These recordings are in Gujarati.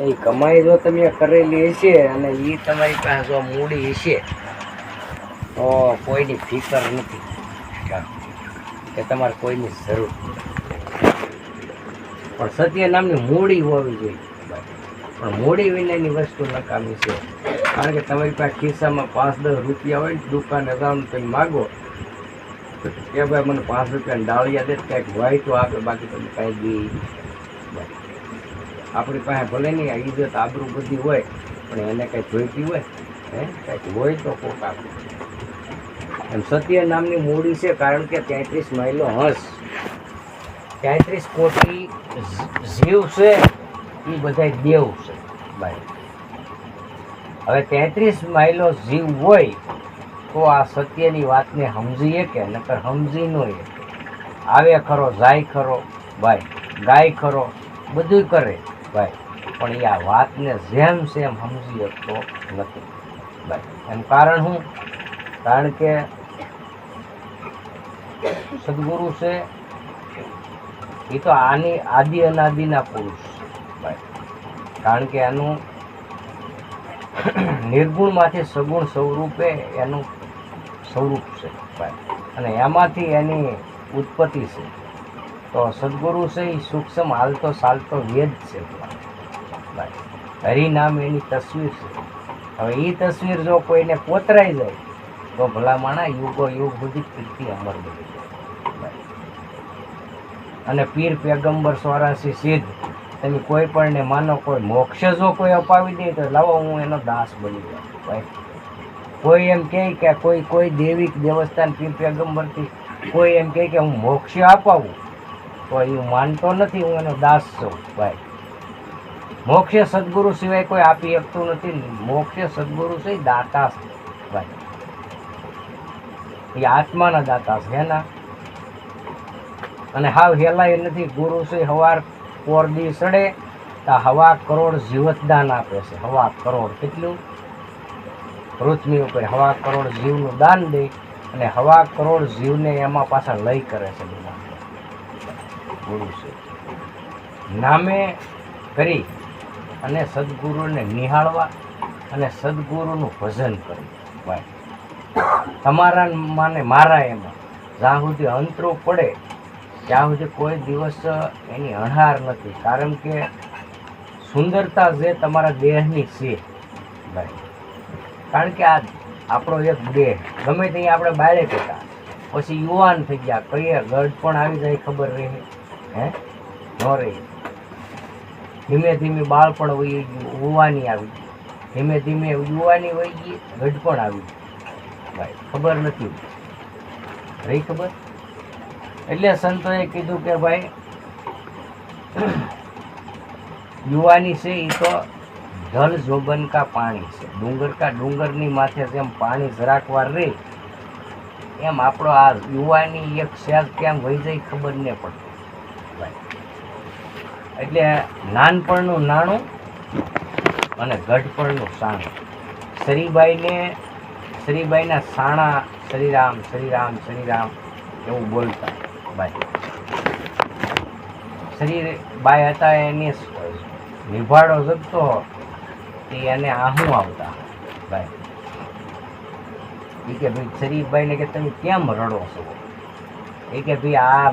એ કમાઈ જો તમે કરેલી હશે અને એ તમારી પાસે જો મૂડી હશે, તો કોઈની ફિકર નથી. કે તમારે કોઈની જરૂર પણ સત્ય નામની મૂડી હોવી જોઈએ. પણ મૂડી વિનાની વસ્તુ નકામી છે. કારણ કે તમારી પાસે ખિસ્સામાં પાંચ દસ રૂપિયા હોય ને, દુકાને જાઓ તમે માગો કે ભાઈ મને પાંચ રૂપિયાની ડાળિયા દે કંઈક હોય તો આપે, બાકી તમે કાંઈ દે આપણી પાસે ભલે નહીં ઇજ્જત આબરૂ બધી હોય, પણ એને કંઈ જોઈતી હોય, હે? કંઈક હોય તો કોક આપે. એમ સત્ય નામની મૂડી છે, કારણ કે તેત્રીસ માઇલો હંસ. તેત્રીસ કોટી જીવ છે એ બધા દેવ છે ભાઈ હવે તેત્રીસ માઇલો જીવ હોય, તો આ સત્યની વાતને સમજીએ કે નકર સમજી ન આવે ખરો, જાય ખરો ભાઈ ગાય ખરો બધું કરે. ભાઈ, પણ એ આ વાતને જેમ સેમ સમજી શકતો નથી ભાઈ. એનું કારણ શું? કારણ કે સદગુરુ છે એ તો આની આદિ અનાદિના પુરુષ ભાઈ. કારણ કે એનું નિર્ગુણમાંથી સગુણ સ્વરૂપે એનું સ્વરૂપ છે ભાઈ. અને એમાંથી એની ઉત્પત્તિ છે. તો સદગુરુ છે એ સૂક્ષ્મ હાલતો ચાલતો વેદ છે. હરિ હરિનામ એની તસવીર છે. હવે એ તસવીર જો કોઈને કોતરાઈ જાય, તો ભલા માણા યુગો યુગ સુધી કીર્તિ અમર બની અને પીર પેગંબર સોરાસી સિદ્ધ, તમે કોઈ પણને માનો કોઈ મોક્ષ જો કોઈ અપાવી દે તો લાવો હું એનો દાસ બની જાઉં. કોઈ એમ કહે કે કોઈ કોઈ દેવી દેવસ્થાન પીર પેગંબરથી, કોઈ એમ કહે કે હું મોક્ષ અપાવું તો એ માનતો નથી, હું એનો દાસ છું, ભાઈ. મોક્ષ સદગુરુ સિવાય કોઈ આપી શકતું નથી, મોક્ષ સદગુરુ છે દાતા છે, ભાઈ. એ આત્માના દાતા છે એના અને હાવ હેલાય નથી, ગુરુ છે, હવાર કોરદી સડે, તો હવા કરોડ જીવતદાન આપે છે, હવા કરોડ. કેટલું? પૃથ્વી ઉપર હવા કરોડ જીવનું દાન દે, અને હવા કરોડ જીવને એમાં પાછા લઈ કરે છે બધા. ગુરુ છે. નામે કરી અને સદગુરુને નિહાળવા અને સદગુરુનું ભજન કરવું ભાઈ તમારા માને મારા એમાં જ્યાં સુધી અંતરો પડે, ત્યાં સુધી કોઈ દિવસ એની અણહાર નથી. કારણ કે સુંદરતા જે તમારા દેહની છે, ભાઈ. કારણ કે આ આપણો એક દેહ, ગમે ત્યાં આપણે બાળે કહેતા પછી યુવાન થઈ ગયા કહીએ ગઢ પણ આવી જાય ખબર રહે. હે? રહી ધીમે ધીમે બાળપણ વહી ગયું યુવાની આવી. ધીમે ધીમે યુવાની વહી ગઈ, ગઢપણ આવી. ભાઈ, ખબર નથી. રહી ખબર? એટલે સંતોએ કીધું કે ભાઈ, યુવાની છે એ તો જલ જોબન કા પાણી છે. ડુંગર કા ડુંગરની માથે જેમ પાણી જરાક વાર રહે એમ આપણો આ યુવાની એક શેર કેમ વહી જાય ખબર નહીં પડતી એટલે નાનપણનું નાણું અને ગઢપણનું સાણું. શ્રીબાઈને, શ્રીબાઈના સાણા શ્રીરામ શ્રીરામ શ્રીરામ એવું બોલતા. બાઈ શ્રીબાઈ હતા એની નિભાડો જગતો એ એને આહું આવતા. ભાઈ એ કે ભાઈ શરીફભાઈને કે તમે કેમ રડો છો? એ કે ભાઈ આ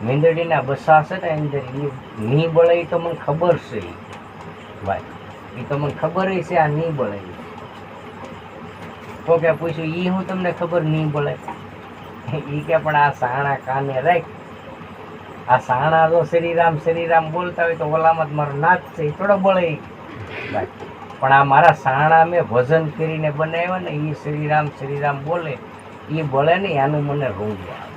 મીંદડીના બસા છે ને અંદર એ ની બળે તો મને ખબર છે. ભાઈ એ તો મને ખબર છે આ ની બળે તો કે પૂછ્યું એ હું તમને ખબર નહીં બળે એ કે પણ આ સાણા કાને રાખ આ સાણા જો શ્રીરામ શ્રીરામ બોલતા હોય તો ઓલામાં મારો નાચ છે એ થોડો બળે. પણ આ મારા સાણા મેં ભજન કરીને બનાવ્યા ને એ શ્રીરામ શ્રીરામ બોલે એ બોલે ને આનું મને રૂંગ આવે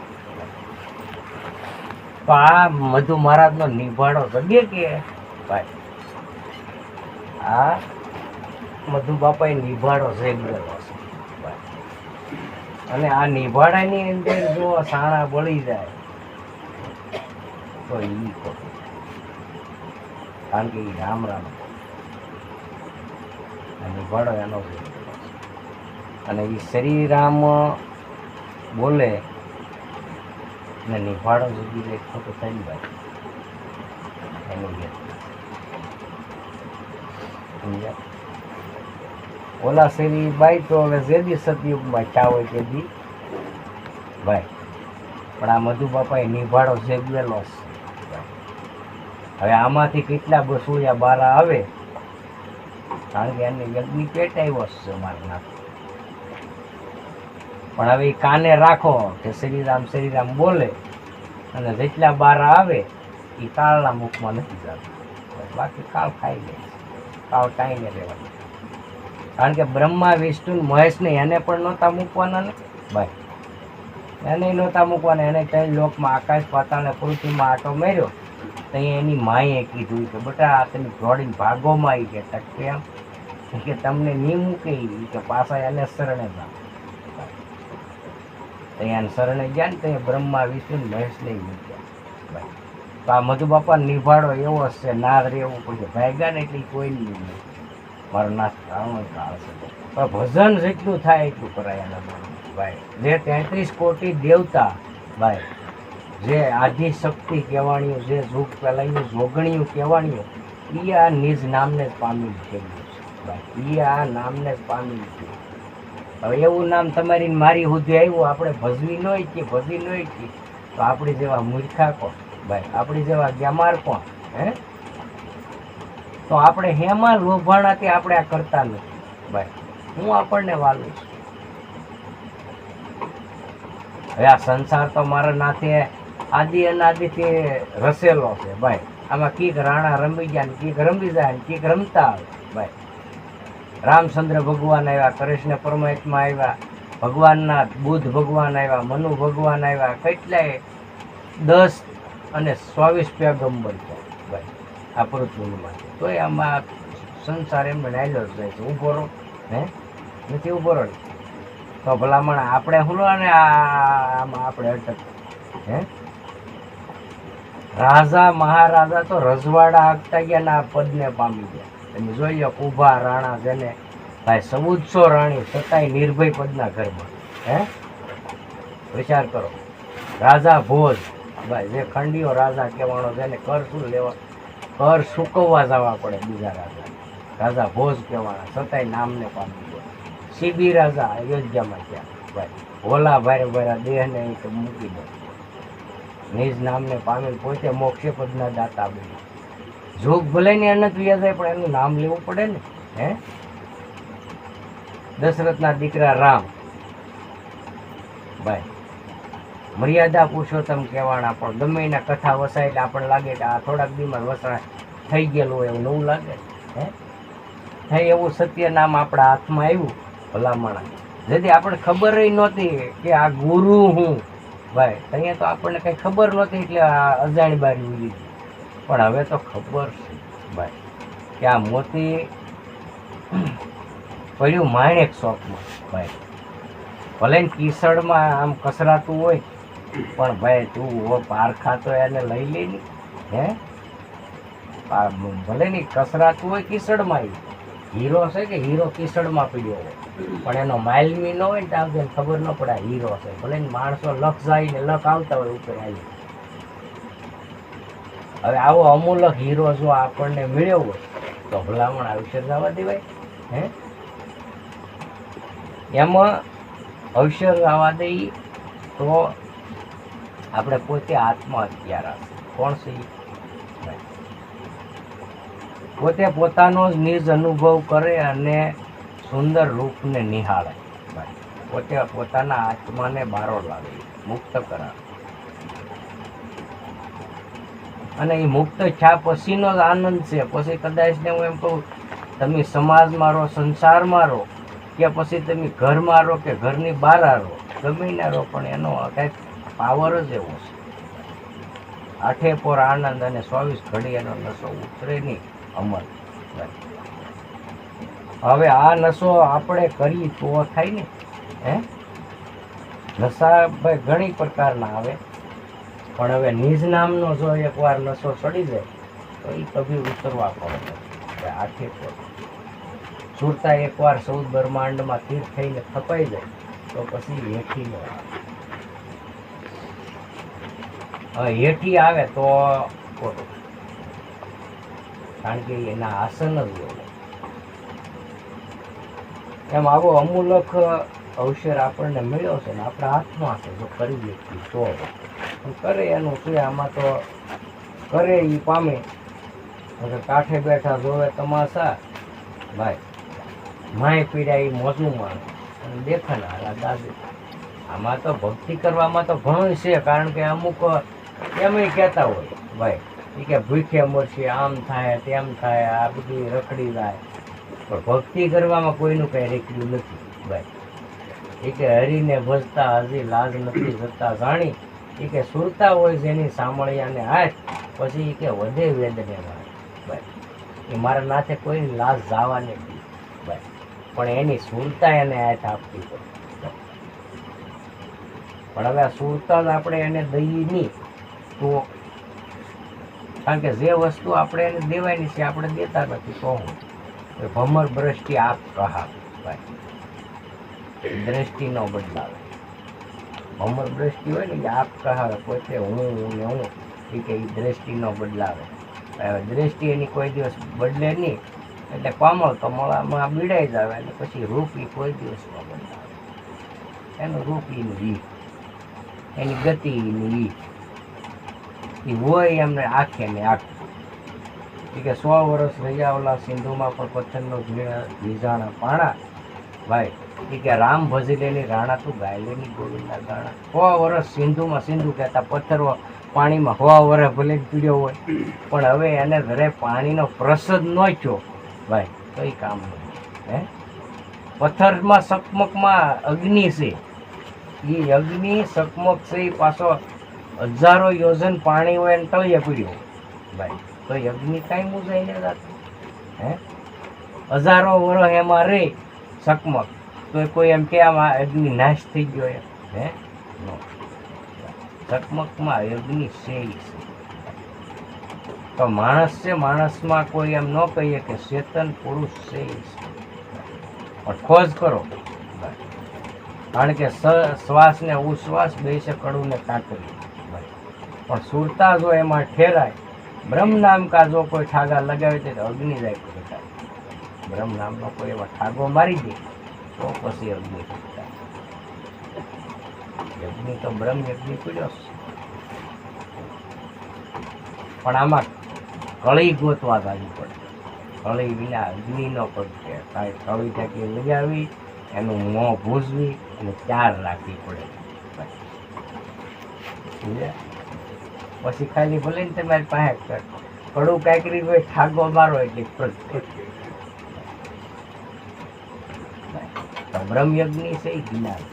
તો આ મધુ મહારાજનો નિભાડો સગે કે. ભાઈ, આ મધુ બાપાએ નિભાડો જગેલો છે. અને આ નિભાડાની અંદર જો સાણા બળી જાય, તો ખોટું કારણ કે રામ રામ નિભાડો એનો અને એ શ્રીરામ બોલે ને નિભાડો જુદી લે તો થઈ જાય એનું ગેર સમજ્યા? ઓલા શેરી બાઈ તો હવે જેદી સતયુગમાં ચા હોય તે દી ભાઈ પણ આ મધુ બાપાએ નિભાડો જેગવેલો હવે આમાંથી કેટલા બસુયા બારા આવે? કારણ કે એની પેટ આવ્યો જ છે મારા નાથ પણ હવે એ કાને રાખો કે શ્રીરામ શ્રીરામ બોલે અને જેટલા બાર આવે એ કાળના મુખમાં નથી જતું. બાકી કાળ ખાઈ લે. કાળ કાંઈ રહેવાનું. કારણ કે બ્રહ્મા, વિષ્ણુ મહેશને એને પણ નહોતા મૂકવાના ને? ભાઈ એને નહોતા મૂકવાના. એને કઈ લોકમાં આકાશ, પાતાળ પૃથ્વીમાં આટો માર્યો, તો એની માએ કીધું કે, બેટા તમે જોડીને ભાગોમાં આવી ગયા. તા કેમ? કે તમને નહીં મૂકે કે પાછા એને શરણે જાઓ તો એને શરણે ગયા ને તો એ બ્રહ્મા વિષ્ણુ મહેશને મૂક્યા. તો આ મધુ બાપા નિભાડો, એવો હશે ના રહેવું પડશે ભાગ્યા ને એટલે કોઈ નહીં. મારો નાશ કાળનો કાળ પણ ભજન જેટલું થાય એટલું કરાય એના ભાઈ જે તેત્રીસ કોટી દેવતા ભાઈ જે આધી શક્તિ કહેવાણીઓ, જે જોગ પેલાયું જોગણીયું કહેવાણીઓ એ આ નિજ નામને જ પામી છે. ભાઈ એ આ નામને જ પામી છે. હવે એવું નામ તમારી મારી સુધી આવ્યું, આપણે ભજવી ન કે ભજવી ન કે, તો આપણી જેવા મૂર્ખા કોણ? ભાઈ, આપણી જેવા ગ્યામાર કોણ? હે? તો આપણે હેમાં લોભાણાથી આપણે આ કરતા નથી. ભાઈ, હું આપણને વાલું છું. હવે આ સંસાર તો મારા નાથે આદિ અનાદિથી રસેલો છે, ભાઈ. આમાં કીક રાણા રમી ગયા ને કીક રમી જાય ને કીક રમતા આવે રામચંદ્ર ભગવાન આવ્યા, કૃષ્ણ પરમાત્મા આવ્યા ભગવાનના બુદ્ધ ભગવાન આવ્યા, મનુ ભગવાન આવ્યા, કેટલાય દસ અને ચોવીસ છે ભાઈ, આ પૃથ્વીમાં તોય આમાં સંસાર એમને નાયલો જ જાય છે. ઊભો રહો, હે? નથી ઊભો રહો તો ભલામણ આપણે હું ને આમાં આપણે અટક, હે? રાજા, મહારાજા તો રજવાડા આગતા ગયા ને આ પદને પામી ગયા. તમે જોઈએ ઊભા રાણા જેને ભાઈ સમુદસો રાણી, છતાંય નિર્ભય પદના ઘરમાં. હે? વિચાર કરો. રાજા ભોજ, ભાઈ જે ખંડીઓ રાજા કહેવાનો જેને કર શું લેવા, કર સૂકવવા જવા પડે બીજા રાજા. રાજા ભોજ કહેવાના, છતાંય નામને પામી ગયો. સીબી રાજા અયોધ્યામાં ગયા. ભાઈ ભોલા ભાઈ ભાઈ દેહને મૂકી દે નિજ નામને પામેલ પોતે મોક્ષે પદના દાતા બન્યા. જોગ ભલે ને અનંત વ્યા થાય, પણ એનું નામ લેવું પડે ને, હે? દશરથના દીકરા રામ. ભાઈ, મર્યાદા પુરુષોત્તમ કહેવાના પણ ગમે એના કથા વસાય એટલે આપણને લાગે કે આ થોડાક બીમાર વસણા થઈ ગયેલું એવું નવું લાગે, હે? થઈ એવું સત્ય નામ આપણા હાથમાં આવ્યું, ભલામણા. જેથી આપણને ખબર નહોતી કે આ ગુરુ હું. ભાઈ, અહીંયા તો આપણને કંઈ ખબર નહોતી એટલે આ અજાણી બારી ઉલી પણ હવે તો ખબર છે, ભાઈ, કે આ મોતી પડ્યું માણેક શોખમાં, ભાઈ. ભલે કિસડમાં આમ કસરાતું હોય, પણ ભાઈ, તું પારખા તો એને લઈ લે ને હે ભલે ની કસરાતું હોય કિસડમાં હીરો છે કે હીરો કિસડમાં પડ્યો હોય. પણ એનો માઇલમી ન હોય ને તો ખબર ન પડે હીરો છે. ભલે માણસો લખ જાય ને લખ આવતા હોય ઉપર આવી હવે આવો અમૂલક હીરો જો આપણને મળ્યો હોય, તો ભલામણ અવસર દેવાય હે? એમાં અવસર આવવા દઈ તો આપણે પોતે આત્મહત્યા રાખશે કોણ છે પોતે પોતાનો જ નિજ અનુભવ કરે અને સુંદર રૂપને નિહાળે. પોતે પોતાના આત્માને બારો લાવે, મુક્ત કરાવે. અને એ મુક્ત છા પછીનો જ આનંદ છે. પછી કદાચ ને હું એમ કહું, તમે સમાજમાં રહો, સંસારમાં રહો, કે પછી તમે ઘરમાં રહો કે ઘરની બહાર રહો. ગમે ના રહો, પણ એનો કંઈક પાવર જ એવો છે. આઠે પોર આનંદ અને ચોવીસ ઘડી એનો નશો ઉતરે નહીં, અમર હવે આ નશો આપણે કરી તો થાય ને હે? નશા ભાઈ ઘણી પ્રકારના આવે. પણ હવે નિજ નામનો જો એકવાર નશો ચડી જાય, તો એ કભી ઉતરવા પડે હવે આખી સુરતા એકવાર ચૌદ બ્રહ્માંડમાં તીર્થ થઈને થપાઈ જાય, તો પછી હેઠી ન હેઠી આવે તો ખોટું. કારણ કે એના આસન જ એમ આવો અમૂલક અવસર આપણને મળ્યો છે ને આપણા હાથમાં છે, જો કરી વ્યક્તિ તો પણ કરે એનું શું આમાં તો કરે એ પામે. હવે કાંઠે બેઠા જોવે તમાશા. ભાઈ, માય પીડા એ મોજું માણે અને દેખાના દાદી. આમાં તો ભક્તિ કરવામાં તો ઘણું છે, કારણ કે અમુક એમય કહેતા હોય. ભાઈ એ કે ભૂખે મરશે, આમ થાય, તેમ થાય, આ બધી રખડી જાય. પણ ભક્તિ કરવામાં કોઈનું કંઈ રેકડ્યું નથી. ભાઈ એ કે હરીને ભજતા હજી લાજ નથી જતા જાણી. એ કે સુરતા હોય જેની સાંભળ્યાને હાથ, પછી એ કે વધે વેદને મારે. એ મારા નાથે કોઈ લાજ જવા ભાઈ પણ એની સુરતા એને હાથ આપતી પણ હવે આ સુરતા જ આપણે એને દઈએ નહીં. તો કારણ કે જે વસ્તુ આપણે એને દેવાની છે, આપણે દેતા નથી તો ભમર દ્રષ્ટિ આપ કહા. ભાઈ દ્રષ્ટિ નો બદલાવે. અમર દ્રષ્ટિ હોય ને કે આપ કહા પોતે હું ને હું, એ કે એ દ્રષ્ટિ નો બદલાવે દ્રષ્ટિ એની કોઈ દિવસ બદલે નહીં, એટલે કોમળ તો મળામાં બીડાઈ જ આવે અને પછી રૂપ એ કોઈ દિવસ ન બદલાવે. એનું રૂપ એનું ઈ, એની ગતિ એનું ઈ એ હોય એમને આંખે ને આંખ. કે સો વર્ષ રહ્યા ઓલા સિંધુમાં પણ પથ્થરનો વીજાણા પાણા. ભાઈ એ કે રામ ભજી લેની રાણા તું ગાયલેલી ગોવિંદા ગાણા. સો વર્ષ સિંધુમાં સિંધુ કહેતા પથ્થર પાણીમાં સો વર્ષ ભલે જ પીડ્યો હોય. પણ હવે એને ઘરે પાણીનો પ્રસદ ન થયો ભાઈ, કઈ કામ નહીં. હે? પથ્થરમાં સકમકમાં અગ્નિ છે. એ અગ્નિ સકમક છે એ પાછો હજારો યોજન પાણી હોય એને તળિયે પીડ્યો ભાઈ, તો અગ્નિ કાંઈ મુજાઈને હે? હજારો વર્ષ એમાં રે સકમક. તો કોઈ એમ કે આમાં અગ્નિ નાશ થઈ ગયો એમ. હે? નો. અગ્નિ છે. તો માણસ છે, માણસમાં કોઈ એમ ન કહીએ કે ચેતન પુરુષ છે. પણ ખોજ કરો. કારણ કે શ્વાસ ને ઉશ્વાસ બે છે કડું ને કાતરી પણ સુરતા જો એમાં ઠેરાય, બ્રહ્મ નામ કા જો કોઈ ઠાગા લગાવે તો અગ્નિ જાય બ્રહ્મ નામનો કોઈ એવા ઠાગો મારી દે. તો પછી અગ્નિ યજ્ઞ તો બ્રહ્મ યજ્ઞ પીડ્યો પણ આમાં કળી ગોતવા જાવી પડે. કળી વિના અગ્નિ નો છે કાંઈ કળી ટાંકી લગાવી એનું મોં ભૂસવી અને ચાર રાખવી પડે? પછી ખાલી ભલે ને તમારી પાસે કડું કાંઈક હોય, ઠાગો મારો એટલે પ્રગટે. તો બ્રહ્મયજ્ઞ છે એ જ્ઞાન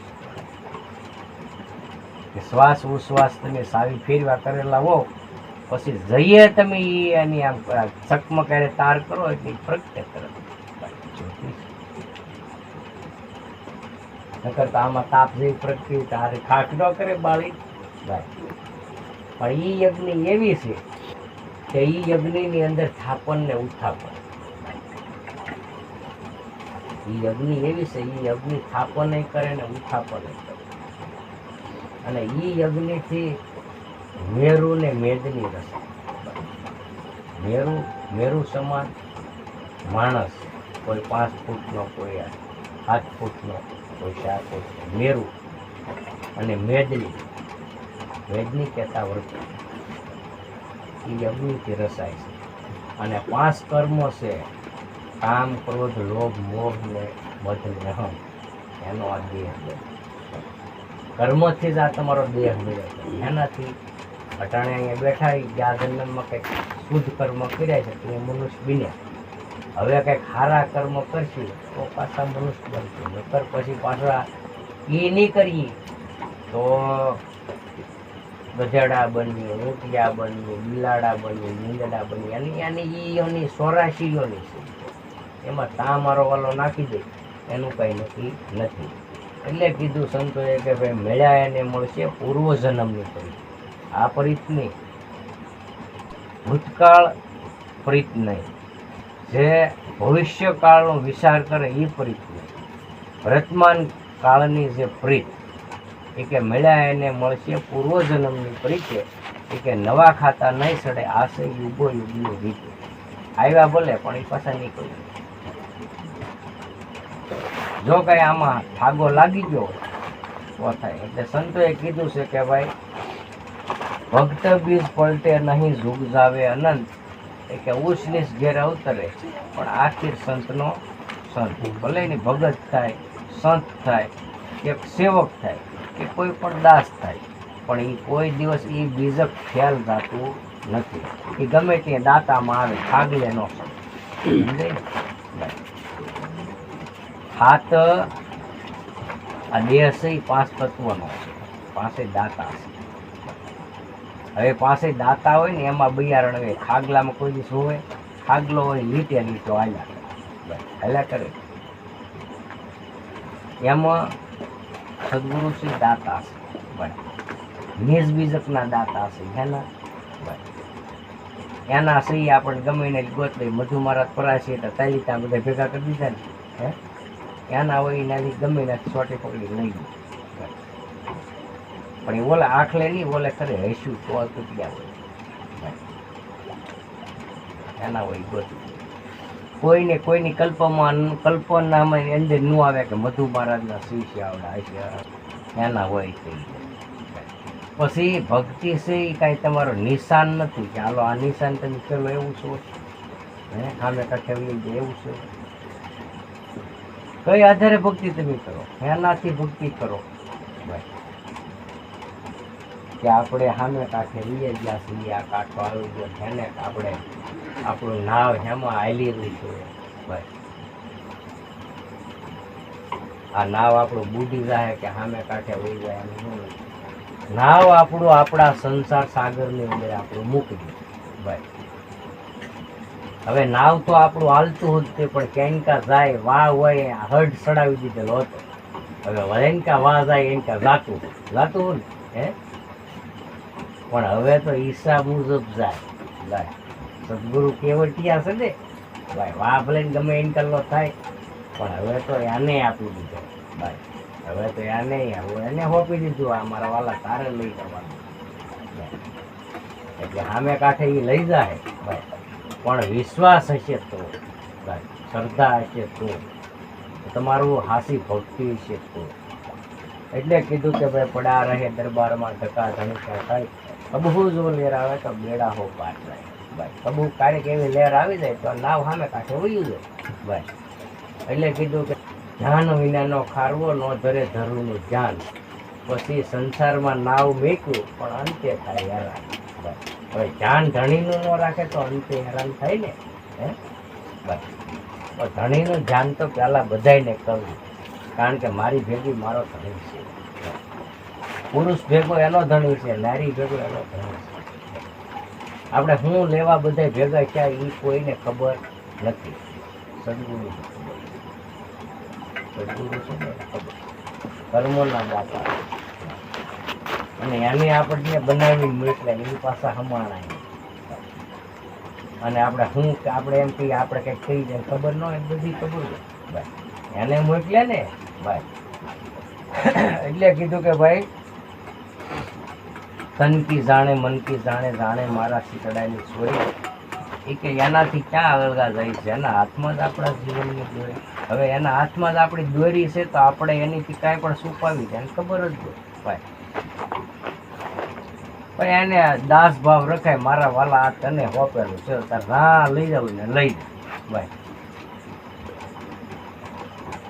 કે શ્વાસ ઉશ્વાસ તમે સાવી ફેરવા કરેલા હો, પછી જઈએ તમે એની આમ ચકમકારે તાર કરો એટલે પ્રગટ કરો નકર તો આમાં તાપ જેવી પ્રગતિ તારે ખાક ન કરે બાળી. પણ એ યજ્ઞ એવી છે કે એ યજ્ઞની અંદર થાપન ને ઉત્થાપન ઈ યજ્ઞ એવી છે એ યજ્ઞ થાપન કરે ને ઉત્થાપન કરે. અને એ યજ્ઞથી મેરુ ને મેદની રસ. મેરુ મેરુ સમાન માણસ કોઈ પાંચ ફૂટનો કોઈ સાત ફૂટનો કોઈ ચાર ફૂટ મેરુ અને મેદની મેદની કહેતા વર્ત એ યજ્ઞથી રસાય છે. અને પાંચ કર્મો છે કામ ક્રોધ લોભ મોહ ને મધ ને હમ એનો આ દેહ છે. કર્મથી જ આ તમારો દેહ મળ્યો છે. એનાથી અટાણે અહીંયા બેઠા ઈ જન્મમાં કંઈક શુદ્ધ કર્મ કર્યા છે, તો મનુષ્ય બન્યા. હવે કંઈક સારા કર્મ કરશું, તો પાછા મનુષ્ય બનશું. નકર પછી પાછા એ નહીં કરીએ, તો ગધેડા બનીએ ઊંટિયા બનીએ, બિલાડા બનીએ, નીંદડા બનીએ, અને એની એની સોરાશીઓની છે. એમાં તા મારો વાલો નાખી દે, એનું કંઈ નક્કી નથી. એટલે કીધું સંતોએ કે ભાઈ મેળ્યા એને મળશે પૂર્વજન્મની પરીત આ પરીત નહીં ભૂતકાળ પ્રીત નહીં. જે ભવિષ્યકાળનો વિચાર કરે એ પ્રીત નહીં. વર્તમાન કાળની જે પ્રીત એ કે મળ્યા એને મળશે પૂર્વજન્મની પ્રીત એ કે નવા ખાતા નહીં સડે આશે યુગો યુગની રીતે. આવ્યા ભલે, પણ એ પાછા નીકળી જો કંઈ આમાં ઠાગો લાગી ગયો, તો થાય. એટલે સંતોએ કીધું છે કે ભાઈ, ભક્ત બીજ પલટે નહીં ઝુગઝાવે અનંત. એ કે ઉસનીસ ઘેર અવતરે પણ આખીર સંતનો સંત. ભલે એની ભગત થાય, સંત થાય, કે સેવક થાય, કે કોઈ પણ દાસ થાય, પણ એ કોઈ દિવસ એ બીજક ખ્યાલ થતું નથી. એ ગમે ત્યાં દાતામાં આવે ખાગલે નો? બસ. હાથ આ દેહ છે. પાંચ તત્વનો છે પાસે દાતા છે. હવે પાસે દાતા હોય ને, એમાં બિયારણ હોય, ખાગલામાં કોઈ દિવસ હોય ખાગલો હોય, લીટે લીટો હાલ્યા હાલ્યા કરે. એમાં સદગુરુ શ્રી દાતા છે. બરાબર બીજકના દાતા છે એના. એના સહી આપણે ગમે એને ગોતલી મધુ મહારાજ છે એટલે ત્યાં બધા ભેગા કરી દીધા ને. હે? એના હોય, એનાથી ગમે એનાથી છોટે પકડી લઈ પણ એ ઓલે આખલે નહીં ઓલે ખરે હસ્યું તો તૂટ્યા હોય. એના હોય ગોતું કોઈને, કોઈની કલ્પમાં, કલ્પનામાં અંદર ન આવે કે મધુ મહારાજના શિષ્ય આવડા હશે. એના હોય તે પછી ભક્તિ છે એ કાંઈ તમારો નિશાન નથી. કે હાલો, આ નિશાન તમે ચલો, એવું છો. હે? સામે કાંઠે વહી એવું છે. કઈ આધારે ભક્તિ તમે કરો? એનાથી ભક્તિ કરો. બસ. કે આપણે સામે કાંઠે લઈએ ગયા છીએ આ કાંઠો આવી ગયો જેને આપણે આપણું નાવ હેમાં હાલી રહ્યું છે બસ. આ નાવ આપણું બુડી જાય કે સામે કાંઠે વહી જાય એમ શું નાવ આપણું આપણા સંસાર સાગરની અંદર આપણું મૂકી દે. બસ. હવે નાવ તો આપણું હાલતું હતું તે પણ કેનકા જાય, વાહ હોય, હર્ડ સડાવી દીધેલો હતો. હવે વરેનકા વાહ જાય, એનકા જાતું જાતું ને, હે? પણ હવે તો ઈસા મુજબ જાય જાય. સદગુરુ કેવટિયા છે ને, ભાઈ, વાહ ભલે ગમે એન થાય, પણ હવે તો એને આપી દીધો, ભાઈ. હવે તો એને, હવે એને હોપી દીધું આ મારા વાલા તારે લઈ જવાનું. એટલે સામે કાંઠે એ લઈ જાય, ભાઈ. પણ વિશ્વાસ હશે તો શ્રદ્ધા હશે તો, તમારું હાસી ભક્તિ હશે તો. એટલે કીધું કે ભાઈ, પડા રહે દરબારમાં ધક્કા ધણીકા થાય કબહુ જો લેર આવે તો બેડા હો પાટ જાય. ભાઈ કબુ ક્યારેક એવી લેર આવી જાય તો નાવ સામે કાંઠે વયું જાય. ભાઈ, એટલે કીધું કે ધ્યાન વિનાનો ખારવો, નો ધરે ધરુનું ધ્યાન પછી સંસારમાં નાવ મેક્યું, પણ અંતે થાય યાર. હવે ધ્યાન ધણીનું ન રાખે તો અંતે હેરાન થાય ને, હે? બસ. ધણીનું ધ્યાન તો પહેલાં બધાયને કરવું. કારણ કે મારી ભેગી મારો ધણી છે. પુરુષ ભેગો એનો ધણી છે, નારી ભેગો એનો ધણી છે. આપણે શું લેવા બધા ભેગા થયા એ કોઈને ખબર નથી. સદગુરુ સદગુરુ છે ને ખબર. કર્મોના દાતા અને એને આપણને બનાવી મોકલ્યા, એની પાસે હમાણાય. અને આપણે શું આપણે એમ કહીએ, આપણે કંઈક કહી જાય, ખબર ન હોય બધી ખબર હોય. એને મોકલે ને? ભાઈ એટલે કીધું કે ભાઈ, તન કી જાણે, મન કી જાણે જાણે મારા શીતળાની છોરી. એ કે એનાથી ક્યાં અળગા જાય છે? એના હાથમાં જ આપણા જીવનની દોરી. હવે એના હાથમાં જ આપણી દોરી છે, તો આપણે એનીથી કાંઈ પણ છુપાવી જાય એને ખબર જ હોય. ભાઈ પણ એને દાસ ભાવ રખાય, મારા વાલા આ તને હોપેલું છે, તારે ના લઈ જાવ ને લઈ ભાઈ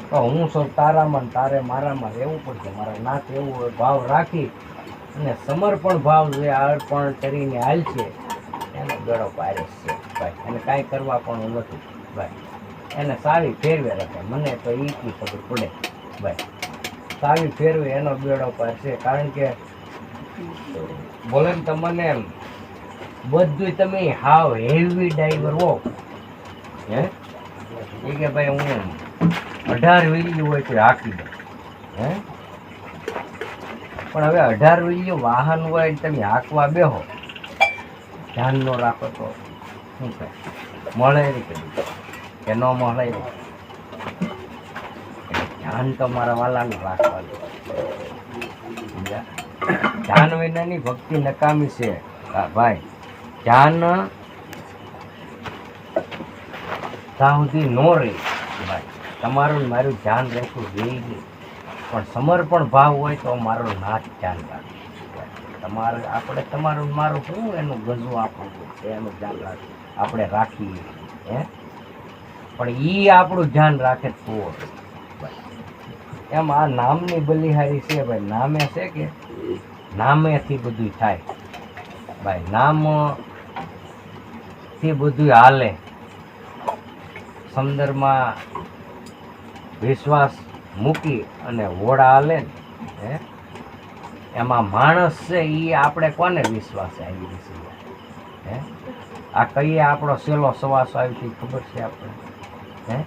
તો હું સૌ તારામાં તારે મારામાં રહેવું પડશે. મારા નાથ એવું ભાવ રાખી અને સમર્પણ ભાવ જે અર્પણ કરીને હાલ છે, એનો ગળો પારેસ છે. ભાઈ એને કાંઈ કરવા પણ નથી. ભાઈ એને સારી ફેરવે રાખે. મને તો એ કી ખબર પડે. ભાઈ સારી ફેરવે એનો બેડો પાર છે કારણ કે બોલે ને તમને એમ બધું તમે હાવ હેવી ડ્રાઈવર હો. હે? એ કે ભાઈ હું અઢાર વીલ્યું હોય તો હાકી દઉં. હે? પણ હવે અઢાર વીલ્યું વાહન હોય તમે હાંકવા બેહો. ધ્યાન ન રાખો તો શું કહે મળે નહીં કે ન મળે ધ્યાન તો મારા વાલાનું રાખવાનું? ધ્યાન વિનાની ભક્તિ નકામી છે. ભાઈ, ધ્યાન સુધી નો રહે. ભાઈ, તમારું મારું ધ્યાન જોઈએ નહીં પણ સમર્પણ ભાવ હોય તો મારું નાથ ધ્યાન રાખે. તમારે, આપણે તમારું મારું શું એનું ગજવું આપવું છે, એનું ધ્યાન રાખે આપણે રાખીએ. હે? પણ એ આપણું ધ્યાન રાખે તો એમ આ નામની બલિહારી છે, ભાઈ, નામે છે કે? નામેથી બધું થાય. ભાઈ નામથી બધું હાલે. સંદર્ભમાં વિશ્વાસ મૂકી અને હોડા હાલે ને એમાં માણસ છે એ આપણે કોને વિશ્વાસ આવી છે હે? આ કહીએ આપણો સેલો સવાસો આવી હતી ખબર છે આપણે? હે?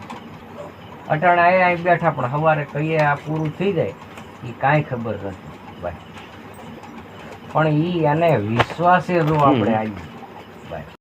અટાણા અહીંયા અહીં બેઠા પણ સવારે કહીએ આ પૂરું થઈ જાય એ કાંઈ ખબર નથી. ભાઈ પણ એ એને વિશ્વાસે જો આપણે આવી